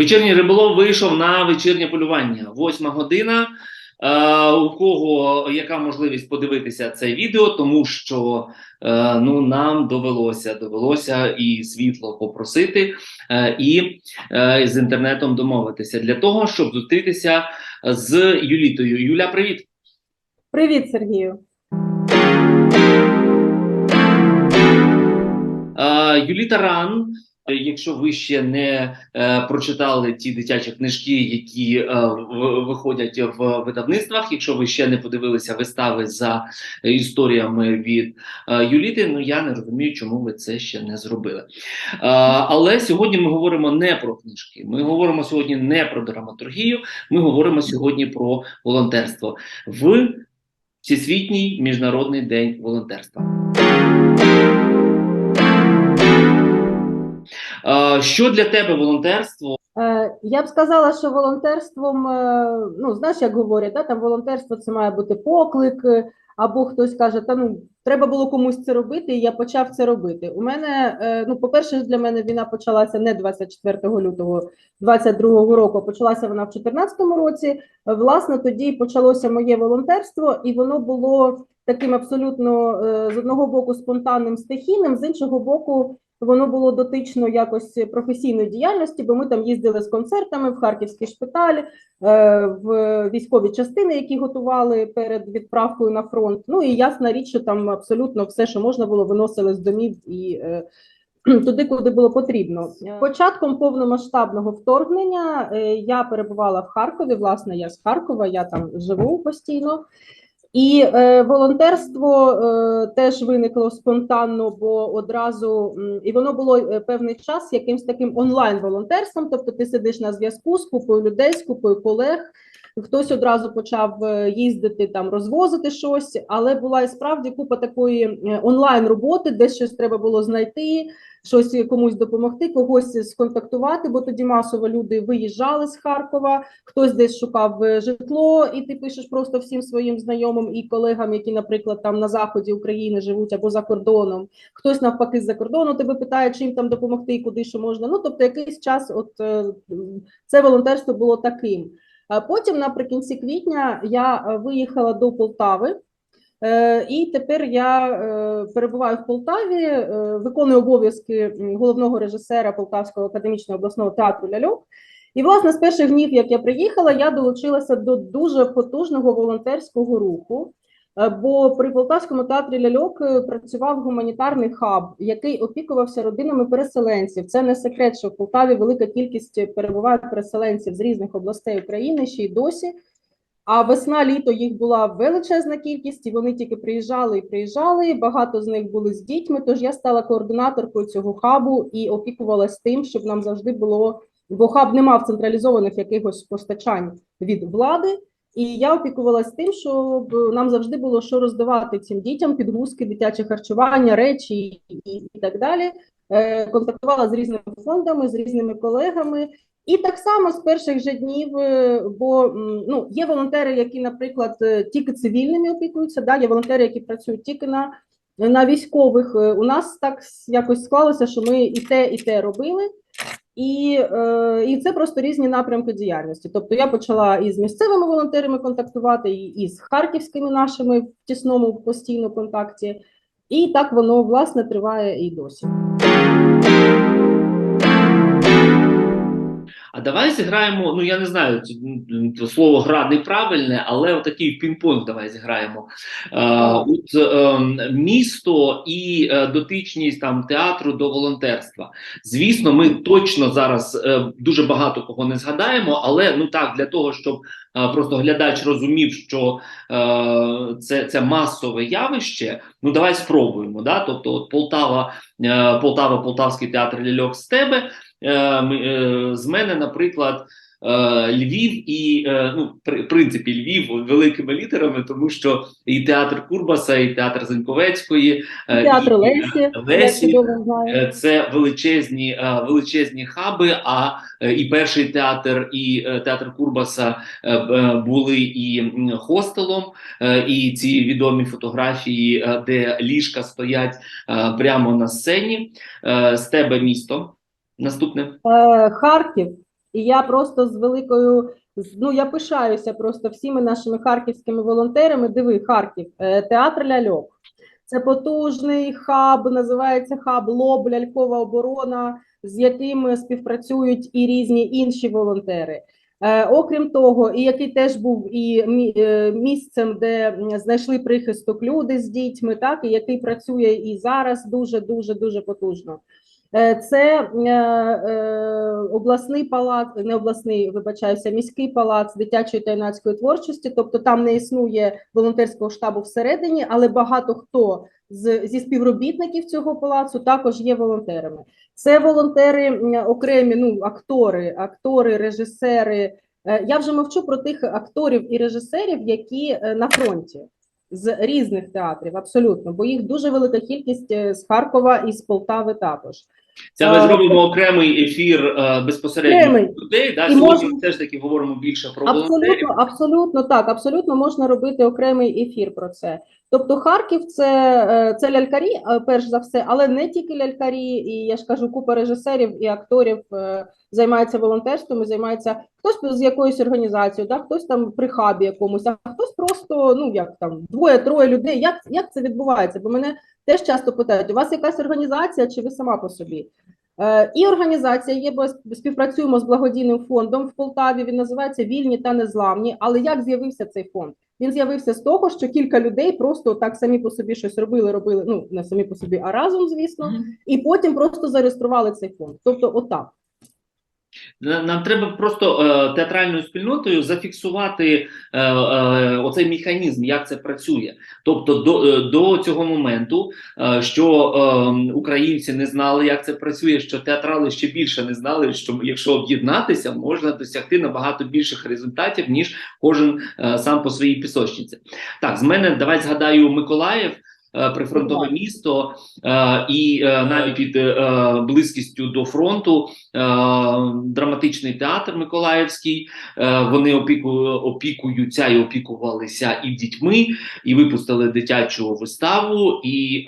Вечірній риболов вийшов на вечірнє полювання. Восьма година. Е, у кого яка можливість подивитися це відео, тому що е, ну нам довелося довелося і світло попросити, е, і е, з інтернетом домовитися для того, щоб зустрітися з Юлітою. Юля, привіт. Привіт, Сергію. Е, Юліта Ран. Е, Якщо ви ще не е, прочитали ті дитячі книжки, які е, в- виходять в видавництвах, якщо ви ще не подивилися вистави за історіями від е, Юліти, ну я не розумію, чому ви це ще не зробили. Е, але сьогодні ми говоримо не про книжки. Ми говоримо сьогодні не про драматургію. Ми говоримо сьогодні про волонтерство в Всесвітній міжнародний день волонтерства. Що для тебе волонтерство? Е, я б сказала, що волонтерством, е, ну знаєш, як говорять, да, там волонтерство це має бути поклик, е, або хтось каже, та ну треба було комусь це робити, і я почав це робити. У мене, ну, по-перше, для мене війна почалася не 24 лютого 22 року, а почалася вона в 2014 році. Власне, тоді почалося моє волонтерство, і воно було таким абсолютно з одного боку спонтанним стихійним, з іншого боку. Воно було дотично якось професійної діяльності, бо ми там їздили з концертами в Харківський шпиталь, е, в військові частини, які готували перед відправкою на фронт. Ну і ясна річ, що там абсолютно все, що можна було, виносили з домів і е, туди, куди було потрібно. Початком повномасштабного вторгнення е, я перебувала в Харкові. Власне, я з Харкова, я там живу постійно. І е, волонтерство е, теж виникло спонтанно, бо одразу і воно було е, певний час якимсь таким онлайн-волонтерством. Тобто, ти сидиш на зв'язку з купою людей, з купою колег. Хтось одразу почав е, їздити там, розвозити щось, але була і справді купа такої е, онлайн роботи, де щось треба було знайти, щось комусь допомогти, когось сконтактувати, бо тоді масово люди виїжджали з Харкова, хтось десь шукав е, житло, і ти пишеш просто всім своїм знайомим і колегам, які, наприклад, там на заході України живуть або за кордоном. Хтось навпаки з-за кордону тебе питає, чим там допомогти і куди що можна. Ну тобто, якийсь час, от е, це волонтерство було таким. А потім, наприкінці квітня, я е, виїхала до Полтави. Е, І тепер я е, перебуваю в Полтаві, е, виконую обов'язки головного режисера Полтавського академічного обласного театру Ляльок. І, власне, з перших днів, як я приїхала, я долучилася до дуже потужного волонтерського руху. Бо при Полтавському театрі ляльок працював гуманітарний хаб, який опікувався родинами переселенців. Це не секрет, що в Полтаві велика кількість перебуває переселенців з різних областей України ще й досі. А весна, літо їх була величезна кількість, і вони тільки приїжджали і приїжджали. Багато з них були з дітьми. Тож я стала координаторкою цього хабу і опікувалась тим, щоб нам завжди було, бо хаб не мав централізованих якихось постачань від влади. І я опікувалась тим, щоб нам завжди було що роздавати цим дітям, підгузки, дитяче харчування, речі і, і, так далі. Е, контактувала з різними фондами, з різними колегами. І так само з перших же днів, е, бо ну, є волонтери, які, наприклад, е, тільки цивільними опікуються, да, є волонтери, які працюють тільки на, на військових. У нас так якось склалося, що ми і те, і те робили. І, і це просто різні напрямки діяльності. Тобто я почала і з місцевими волонтерами контактувати, і, з харківськими нашими в тісному постійно контакті. І так воно власне триває і досі. А давай зіграємо. Ну я не знаю, слово гра неправильне, але отакий пінг-понг давай зіграємо. Е, от е, місто і е, дотичність там театру до волонтерства. Звісно, ми точно зараз е, дуже багато кого не згадаємо, але ну так для того, щоб е, просто глядач розумів, що е, це, це масове явище. Ну давай спробуємо. Да? Тобто, от Полтава, е, Полтава, Полтавський театр ляльок з тебе. Е, е, з мене, наприклад, е, Львів і ну, в принципі Львів великими літерами, тому що і театр Курбаса, і театр Заньковецької, е, Театр і, Лесі, Лесі Це величезні, величезні хаби. А і перший театр, і театр Курбаса були і хостелом, і ці відомі фотографії, де ліжка стоять прямо на сцені. З тебе місто. Наступне. Е, Харків. І я просто з великою ну я пишаюся просто всіми нашими харківськими волонтерами. Диви, Харків, е, театр ляльок. Це потужний хаб, називається хаб Лоб, лялькова оборона, з яким співпрацюють і різні інші волонтери. Е, окрім того, і який теж був і е, місцем, де знайшли прихисток люди з дітьми, так і який працює і зараз дуже дуже дуже потужно. Е, Це е, е, обласний палац, не обласний, вибачаюся, міський палац дитячої та юнацької творчості. Тобто там не існує волонтерського штабу всередині, але багато хто з, зі співробітників цього палацу також є волонтерами. Це волонтери окремі, ну актори, актори, режисери. Я вже мовчу про тих акторів і режисерів, які на фронті з різних театрів, абсолютно, бо їх дуже велика кількість е, з Харкова і з Полтави також. Це ми зробимо окремий ефір е, безпосередньо людей. Да? Сьогодні можна- теж все ж таки говоримо більше про волонтерів. Абсолютно, абсолютно так. Абсолютно можна робити окремий ефір про це. Тобто, Харків це, е, це лялькарі, е, перш за все, але не тільки лялькарі, і я ж кажу, купа режисерів і акторів е, займаються волонтерством, і займається хтось з якоюсь організацією, да, хтось там при хабі якомусь, а хтось просто ну як там двоє-троє людей. Як, як це відбувається? Бо мене теж часто питають: у вас якась організація, чи ви сама по собі? Е, І організація є, бо співпрацюємо з благодійним фондом в Полтаві. Він називається Вільні та Незламні. Але як з'явився цей фонд? Він з'явився з того, що кілька людей просто так самі по собі щось робили, робили. Ну не самі по собі, а разом, звісно, і потім просто зареєстрували цей фонд. Тобто, отак. На- Нам треба просто е, театральною спільнотою зафіксувати е, е, оцей механізм, як це працює. Тобто, до, е, до цього моменту, е, що е, українці не знали, як це працює, що театрали ще більше не знали, що якщо об'єднатися, можна досягти набагато більших результатів, ніж кожен е, сам по своїй пісочниці. Так, з мене давай згадаю Миколаїв. Е, Прифронтове місто е, і е, навіть під близькістю до фронту драматичний театр Миколаївський. Вони опіку, опікуються і опікувалися і дітьми, і випустили дитячу виставу, і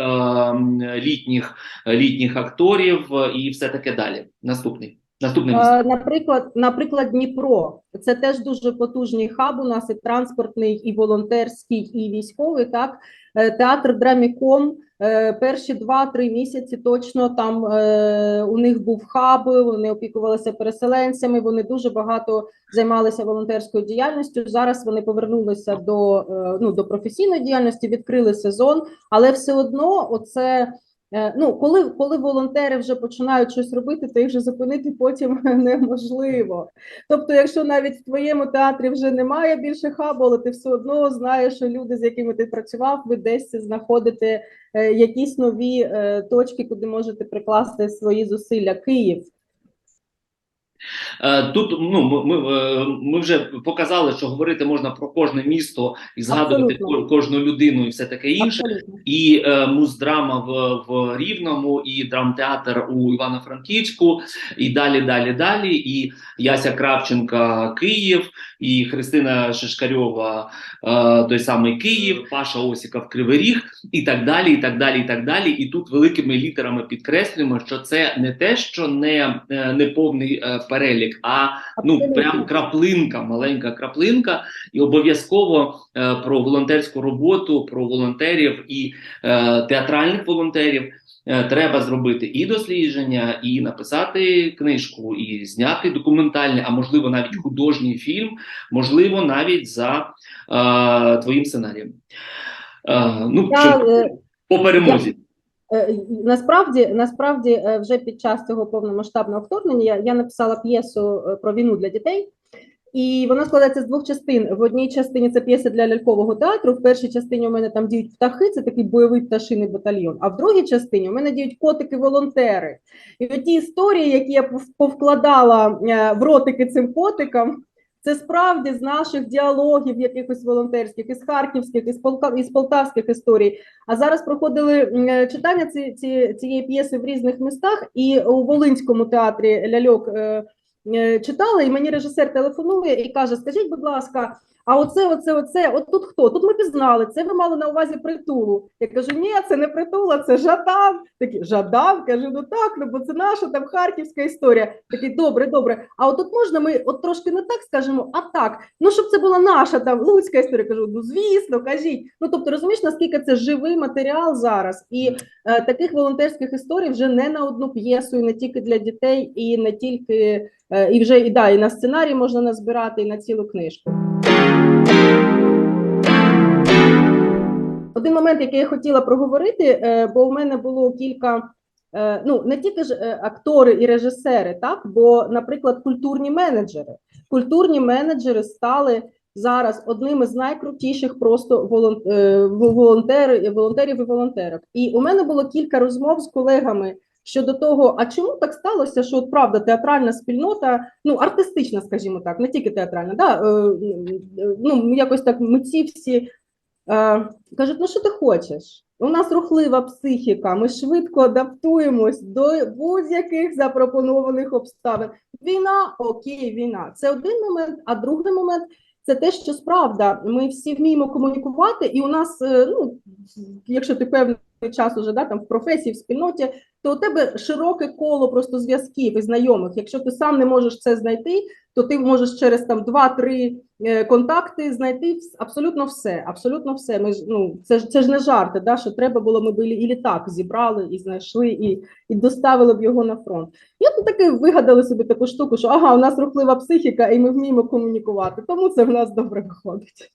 літніх, літніх акторів, і все таке далі. Наступний. Наступне місце. Наприклад, наприклад, Дніпро це теж дуже потужний хаб. У нас і транспортний, і волонтерський, і військовий. Так, театр Драміком. е, Перші два-три місяці точно там е, у них був хаб, вони опікувалися переселенцями. Вони дуже багато займалися волонтерською діяльністю. Зараз вони повернулися до, е, ну, до професійної діяльності, відкрили сезон, але все одно, оце. Е, Ну, коли, коли волонтери вже починають щось робити, то їх вже зупинити потім неможливо. Тобто, якщо навіть в твоєму театрі вже немає більше хабу, ти все одно знаєш, що люди, з якими ти працював, ви десь знаходите е, якісь нові е, точки, куди можете прикласти свої зусилля. Київ. Е, Тут ну ми, ми, е, вже показали, що говорити можна про кожне місто і згадувати Абсолютно. кожну людину і все таке інше. Абсолютно. І е, муздрама в, в Рівному, і драмтеатр у Івано-Франківську, і далі, далі, далі. І Яся Кравченка Київ, і Христина Шишкарьова, е, той самий Київ, Паша Осіков Кривий Ріг, і так далі, і так далі, і так далі. І тут великими літерами підкреслюємо, що це не те, що не, е, не повний е, перелік, а ну прям краплинка, маленька краплинка, і обов'язково е, про волонтерську роботу, про волонтерів і е, театральних волонтерів. е, Треба зробити і дослідження, і написати книжку, і зняти документальний, а можливо навіть художній фільм, можливо, навіть за е, твоїм сценарієм. Е, ну, Я, е, по перемозі. Е, Насправді, насправді, е, вже під час цього повномасштабного вторгнення я, написала п'єсу е, про війну для дітей, і вона складається з двох частин. В одній частині це п'єса для лялькового театру. В першій частині у мене там діють птахи, це такий бойовий пташиний батальйон. А в другій частині у мене діють котики-волонтери. І ті історії, які я повкладала в ротики цим котикам. Це справді з наших діалогів, якихось волонтерських, із харківських, із із полтавських історій. А зараз проходили е, читання ці, ці, цієї п'єси в різних містах, і у Волинському театрі ляльок е, читала, і мені режисер телефонує і каже: Скажіть, будь ласка, а оце, оце, оце, от тут хто? Тут ми пізнали, це ви мали на увазі притулу. Я кажу, ні, це не притула, це Жадан. Такий Жадан, кажу, ну так, ну бо це наша там харківська історія. Такий, добре, добре. А от тут можна ми от трошки не так скажемо, а так. Ну, щоб це була наша там луцька історія. Кажу, ну звісно, кажіть. Ну тобто, розумієш, наскільки це живий матеріал зараз, і е, таких волонтерських історій вже не на одну п'єсу, і не тільки для дітей, і не тільки е, і вже і да, і на сценарій можна назбирати, і на цілу книжку. Один момент, який я хотіла проговорити, е, бо в мене було кілька. е, Ну, не тільки ж е, актори і режисери, так бо, наприклад, культурні менеджери. Культурні менеджери стали зараз одним із найкрутіших просто волон- е, волонтерів і волонтерок. І у мене було кілька розмов з колегами щодо того, а чому так сталося, що от правда театральна спільнота, ну артистична, скажімо так, не тільки театральна, да, е, е, ну якось так митці всі е, кажуть, ну що ти хочеш? У нас рухлива психіка, ми швидко адаптуємось до будь-яких запропонованих обставин. Війна, окей, війна. Це один момент, а другий момент це те, що справда, ми всі вміємо комунікувати, і у нас, ну, якщо ти певний час уже да, там в професії, в спільноті, то у тебе широке коло просто зв'язків і знайомих. Якщо ти сам не можеш це знайти, то ти можеш через там два-три контакти знайти абсолютно все. Абсолютно все. Ми ж ну це ж це ж не жарти, да, що треба було, ми б і літак зібрали і знайшли, і, і доставили б його на фронт. І от таки вигадали собі таку штуку, що ага, у нас рухлива психіка, і ми вміємо комунікувати. Тому це в нас добре виходить.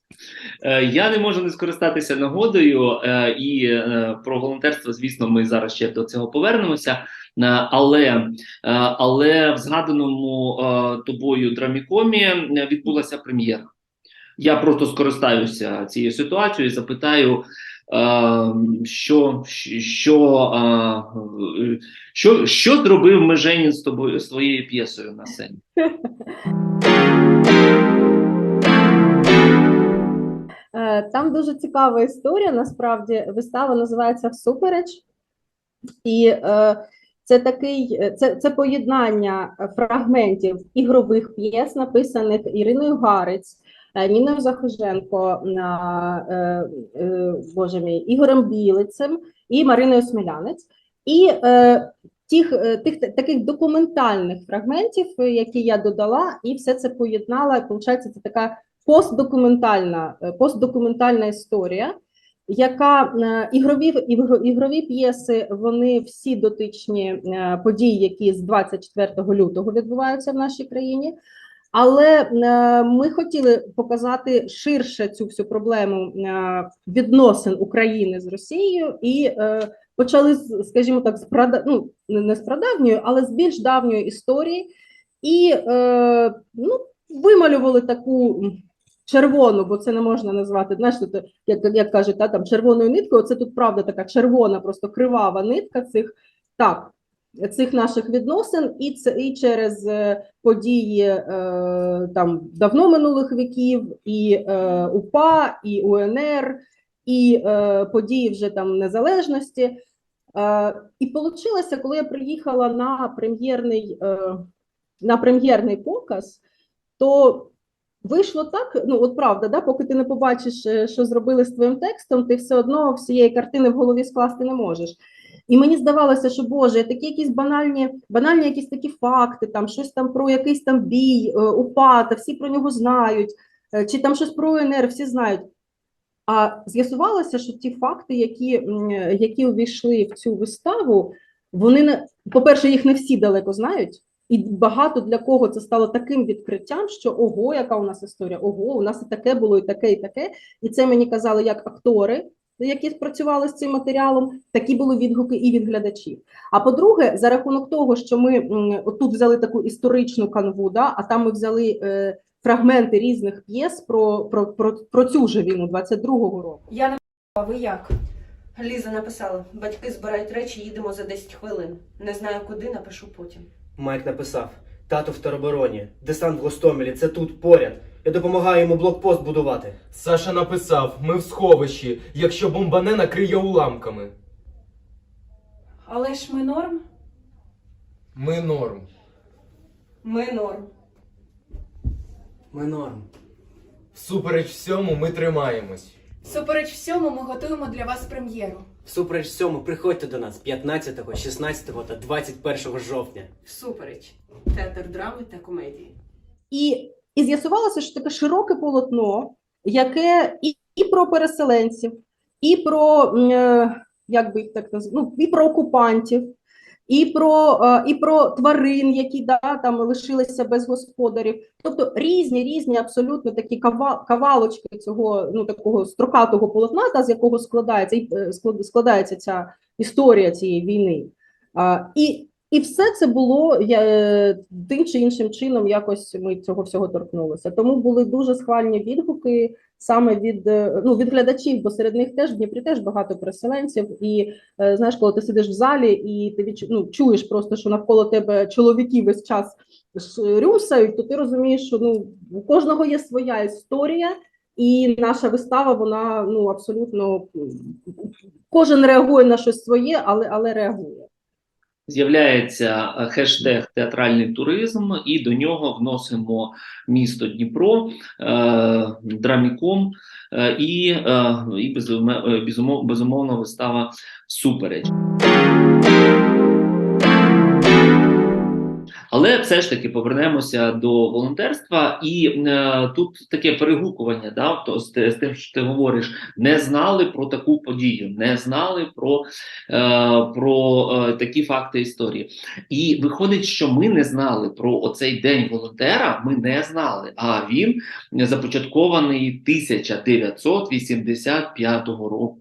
Е, Я не можу не скористатися нагодою, е, і е, про волонтерство, звісно, ми зараз ще до цього повернемося. Е, Але, е, але в згаданому е, тобою драмікомі е, відбулася прем'єра. Я просто скористаюся цією ситуацією і запитаю, е, що, що, е, що, що зробив Меженін з тобою з твоєю п'єсою на сцені? Е, Там дуже цікава історія. Насправді вистава називається Всупереч, і це такий це, це поєднання фрагментів ігрових п'єс, написаних Іриною Гарець, Ніною Захоженко, е, е, Боже мій, Ігорем Білицем і Мариною Смілянець. І е, тих, е, тих таких документальних фрагментів, е, які я додала, і все це поєднала. Виходить, це така постдокументальна, е, постдокументальна історія, яка е, ігрові ігро- ігрові п'єси, вони всі дотичні е, події, які з 24 лютого відбуваються в нашій країні. Але е, ми хотіли показати ширше цю всю проблему е, відносин України з Росією і е, почали, скажімо так, з прада, ну, не з прадавньої, але з більш давньої історії, і ну, вималювали таку червону, бо це не можна назвати, знаєш, тут, як, як кажуть, та, там, червоною ниткою, це тут правда така червона, просто кривава нитка цих, так, цих наших відносин, і, це, і через е, події е, там, давно минулих віків, і е, УПА, і УНР, і події вже там незалежності. І вийшло, коли я приїхала на прем'єрний, на прем'єрний показ, то вийшло так, ну от правда, да, поки ти не побачиш, що зробили з твоїм текстом, ти все одно всієї картини в голові скласти не можеш. І мені здавалося, що Боже, такі якісь банальні, банальні якісь такі факти, там щось там про якийсь там бій, е, УПА, та всі про нього знають, е, чи там щось про УНР, всі знають. А з'ясувалося, що ті факти, які, м, які увійшли в цю виставу, вони не по-перше, їх не всі далеко знають, і багато для кого це стало таким відкриттям, що ого, яка у нас історія, ого, у нас і таке було, і таке, і таке. І це мені казали як актори, які працювали з цим матеріалом, такі були відгуки і від глядачів. А по-друге, за рахунок того, що ми м, отут взяли таку історичну канву, да, а там ми взяли е, фрагменти різних п'єс про, про, про, про цю же війну 22-го року. Я не а ви як? Ліза написала: батьки збирають речі, їдемо за 10 хвилин. Не знаю куди, напишу потім. Майк написав: тато в теробороні, десант в Гостомелі, це тут поряд. Я допомагаю йому блокпост будувати. Саша написав: ми в сховищі, якщо бомбане накриє уламками. Але ж ми норм. Ми норм. Ми норм. Ми норм. Всупереч всьому ми тримаємось. Супереч всьому, ми готуємо для вас прем'єру. Всупереч всьому, приходьте до нас 15, 16 та 21 жовтня. Всупереч. Театр драми та комедії. І, і з'ясувалося, що таке широке полотно, яке і, і про переселенців, і про е, як би так ну, і про окупантів, і про, е, і про тварин, які да, там лишилися без господарів. Тобто різні, різні абсолютно такі кавалочки цього ну, такого строкатого полотна, та, з якого складається, е, склад- складається ця історія цієї війни. І, і все це було я, е, тим чи іншим чином, якось ми цього всього торкнулися. Тому були дуже схвальні відгуки саме від, е, ну, від глядачів, бо серед них теж в Дніпрі теж багато переселенців. І е, знаєш, коли ти сидиш в залі і ти відчу, ну, чуєш просто, що навколо тебе чоловіки весь час рюмсають, то ти розумієш, що ну, у кожного є своя історія. І наша вистава, вона ну абсолютно кожен реагує на щось своє, але але реагує. З'являється е, хештег театральний туризм, і до нього вносимо місто Дніпро, е, Драміком е, і, і безумовно вистава Супереч. Але все ж таки повернемося до волонтерства, і е, тут таке перегукування, да, то з, з тим, що ти говориш, не знали про таку подію, не знали про, е, про е, такі факти історії. І виходить, що ми не знали про оцей день волонтера. Ми не знали. А він започаткований 1985 року.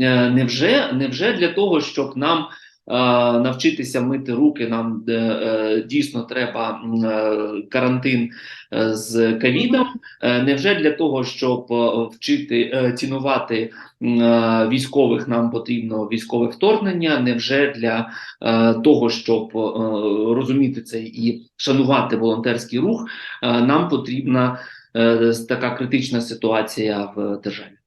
Е, Невже, невже для того, щоб нам навчитися мити руки, нам е, е, дійсно треба е, карантин е, з ковідом? Е, Невже для того, щоб е, вчити е, цінувати е, військових, нам потрібно військове вторгнення? Невже для е, того, щоб е, розуміти це і шанувати волонтерський рух, е, нам потрібна е, така критична ситуація в державі?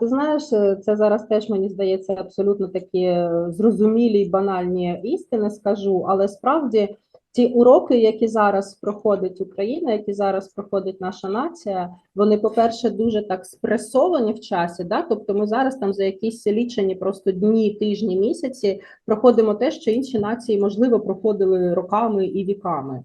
Ти знаєш, е, це зараз теж мені здається абсолютно такі е, зрозумілі й банальні істини скажу, але справді ті уроки, які зараз проходить Україна, які зараз проходить наша нація, вони, по-перше, дуже так спресовані в часі. Да? Тобто ми зараз там за якісь лічені просто дні, тижні, місяці проходимо те, що інші нації, можливо, проходили роками і віками.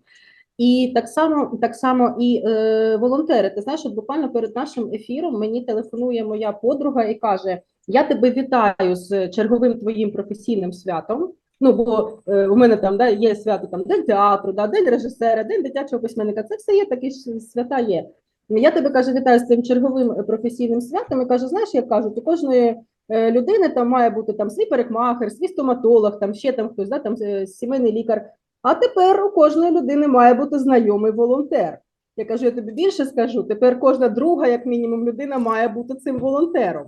І так само, так само і е, волонтери. Ти знаєш, от буквально перед нашим ефіром мені телефонує моя подруга і каже: Я тебе вітаю з черговим твоїм професійним святом. Ну, бо е, у мене там да, є свято там День театру, да, День режисера, День дитячого письменника. Це все є, такі ж свята є. Я тебе каже, вітаю з цим черговим е, професійним святом. І каже: знаєш, як кажуть, у кожної е, людини там має бути там свій парикмахер, свій стоматолог, там ще там хтось, да, там е, сімейний лікар. А тепер у кожної людини має бути знайомий волонтер. Я кажу, я тобі більше скажу. Тепер кожна друга, як мінімум, людина має бути цим волонтером.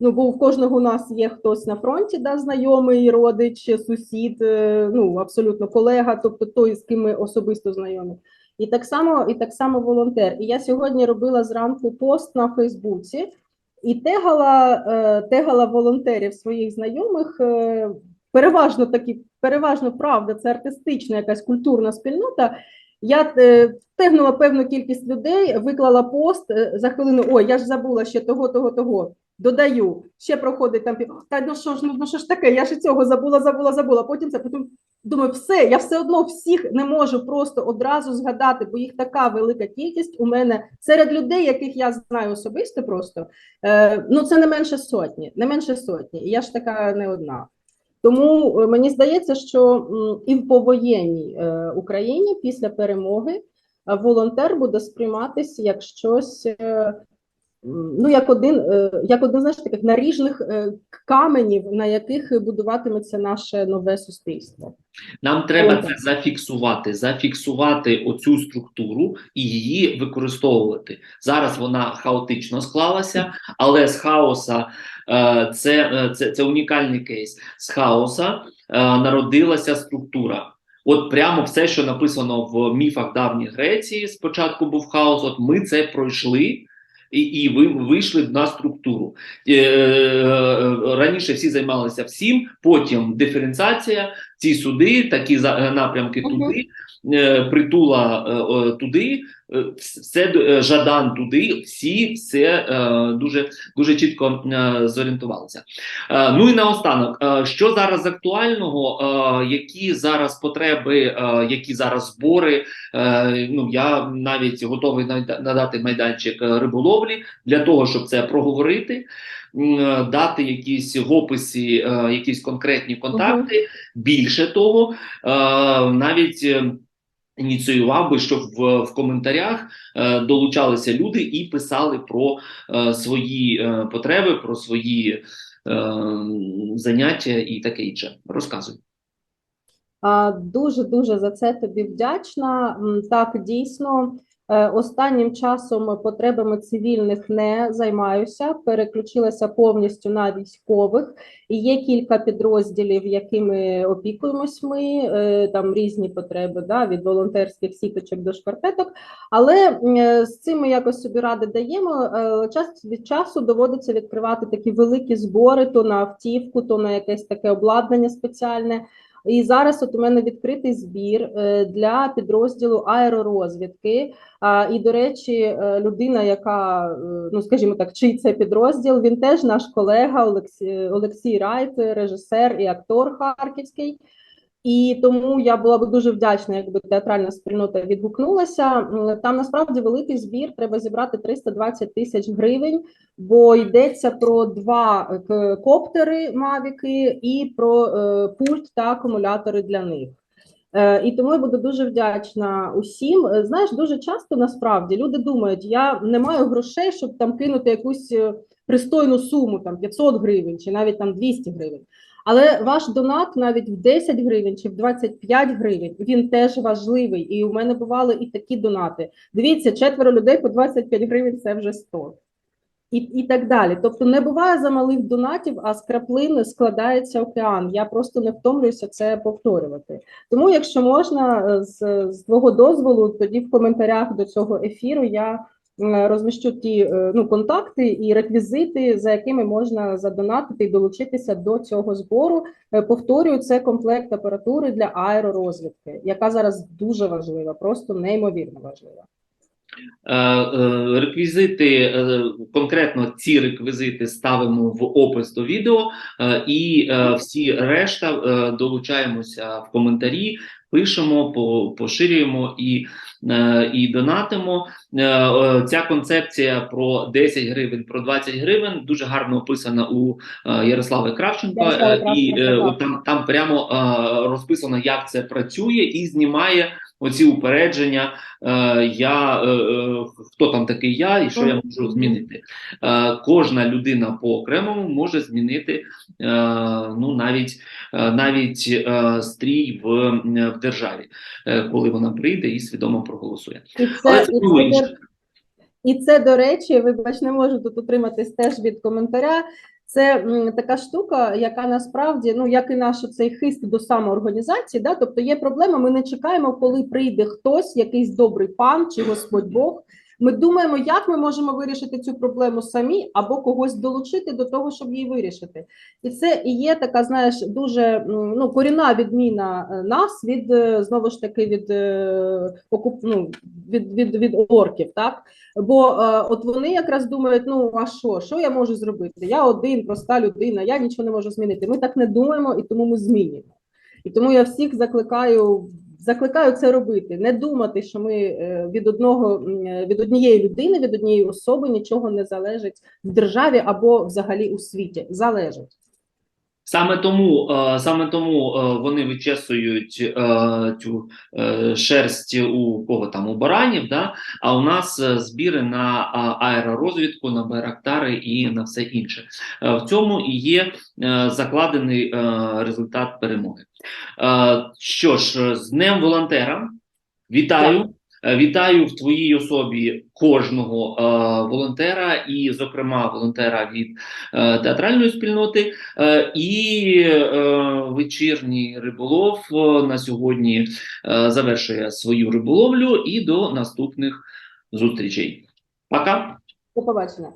Ну, бо в кожного у нас є хтось на фронті, да, знайомий, родич, сусід, е, ну абсолютно колега, тобто той, з ким ми особисто знайомі. І так само, і так само волонтер. І я сьогодні робила зранку пост на Фейсбуці і тегала, е, тегала волонтерів своїх знайомих. е, Переважно такі, переважно правда, це артистична якась культурна спільнота. Я е, тегнула певну кількість людей, виклала пост е, за хвилину. Ой, я ж забула ще того, того, того. Додаю, ще проходить там пів. Та ну що ж, ну, ну що ж таке? Я ж цього забула, забула, забула. Потім це потім думаю, все, я все одно всіх не можу просто одразу згадати, бо їх така велика кількість у мене серед людей, яких я знаю особисто, просто е, ну це не менше сотні, не менше сотні. І я ж така не одна. Тому е, мені здається, що і в повоєнній е, Україні після перемоги е, волонтер буде сприйматися як щось, ну як один, як один знаєш, таких наріжних каменів, на яких будуватиметься наше нове суспільство. Нам треба це зафіксувати, зафіксувати оцю структуру і її використовувати. Зараз вона хаотично склалася, але з хаоса це, е, це, це унікальний кейс. З хаоса е, народилася структура. От прямо все, що написано в міфах давньої Греції, спочатку був хаос. От ми це пройшли. і, і ви вийшли на структуру. Е, е, раніше всі займалися всім, потім диференціація, ці суди, такі е, напрямки туди, е, притула е, е, туди, е, все е, Жадан туди, всі все е, дуже, дуже чітко е, зорієнтувалися. Е, Ну і наостанок, е, що зараз актуального, е, які зараз потреби, е, які зараз збори. Е, Ну я навіть готовий надати майданчик е, риболовлі для того, щоб це проговорити, е, дати якісь в описі, е, якісь конкретні контакти. Більше того, е, навіть. Ініціював би, щоб в, в коментарях е, долучалися люди і писали про е, свої е, потреби, про свої е, заняття і таке інше. Розказуй. Дуже дуже за це тобі вдячна. Так, дійсно, останнім часом потребами цивільних не займаюся, переключилася повністю на військових. І є кілька підрозділів, якими опікуємось ми, е, там різні потреби, да, від волонтерських сіточок до шкарпеток. Але е, з цим ми якось собі ради даємо. Е, Час від часу доводиться відкривати такі великі збори, то на автівку, то на якесь таке обладнання спеціальне. І зараз от у мене відкритий збір е, для підрозділу аеророзвідки. І, до речі, е, людина, яка, е, ну скажімо так, чий це підрозділ, він теж наш колега Олексій, Олексій Райт, режисер і актор харківський. І тому я була б дуже вдячна, якби театральна спільнота відгукнулася. Там насправді великий збір, треба зібрати 320 тисяч гривень, бо йдеться про два е, коптери Мавіки і про е, пульт та акумулятори для них. Е, І тому я буду дуже вдячна усім. Знаєш, дуже часто насправді люди думають, я не маю грошей, щоб там кинути якусь пристойну суму, там 500 гривень чи навіть там 200 гривень. Але ваш донат навіть в 10 гривень чи в 25 гривень він теж важливий. І у мене бували і такі донати. Дивіться, четверо людей по 25 гривень це вже 100. І, і так далі. Тобто не буває замалих донатів, а з краплин складається океан. Я просто не втомлююся це повторювати. Тому, якщо можна, е, з, з твого дозволу, тоді в коментарях до цього ефіру я розміщу ті е, ну, контакти і реквізити, за якими можна задонатити і долучитися до цього збору. Е, Повторюю, це комплект апаратури для аеророзвідки, яка зараз дуже важлива, просто неймовірно важлива. Е, Реквізити, конкретно ці реквізити ставимо в опис до відео, і всі решта долучаємося в коментарі, пишемо, поширюємо і, і донатимо. Е, е, Ця концепція про 10 гривень, про 20 гривень дуже гарно описана у е, Ярослави Кравченко, е, і е, там, там прямо е, розписано, як це працює, і знімає оці упередження. Е, я, е, е, хто там такий я і що я можу змінити. Е, кожна людина по окремому може змінити е, ну, навіть, е, навіть е, стрій в, в державі, е, коли вона прийде і свідомо проголосує. І Але це, і це, і це, до речі, вибач, не можу тут утриматись теж від коментаря. Це така штука, яка насправді, ну як і наш цей хист до самоорганізації, да, тобто є проблема. Ми не чекаємо, коли прийде хтось, якийсь добрий пан чи Господь Бог. Ми думаємо, як ми можемо вирішити цю проблему самі або когось долучити до того, щоб її вирішити. І це і є така, знаєш, дуже ну, корінна відміна е, нас від е, знову ж таки від е, ну, від, від, від орків, так? Бо от вони якраз думають: ну а що, що я можу зробити? Я один, проста людина, я нічого не можу змінити. Ми так не думаємо, і тому ми змінюємо. І тому я всіх закликаю. Закликаю це робити, не думати, що ми е, від одного е, від однієї людини, від однієї особи нічого не залежить в державі або взагалі у світі. Залежить. Саме тому, е, саме тому е, вони вичесують е, цю шерсть у кого там у баранів, да? а у нас збіри на аеророзвідку, на байрактари і на все інше. В цьому і є закладений результат перемоги. Що ж, з Днем волонтера вітаю. Е, Вітаю в твоїй особі кожного е, волонтера, і, зокрема, волонтера від е, театральної спільноти. Е, і е, вечірній риболов е, на сьогодні е, завершує свою риболовлю і до наступних зустрічей. Пока! До побачення.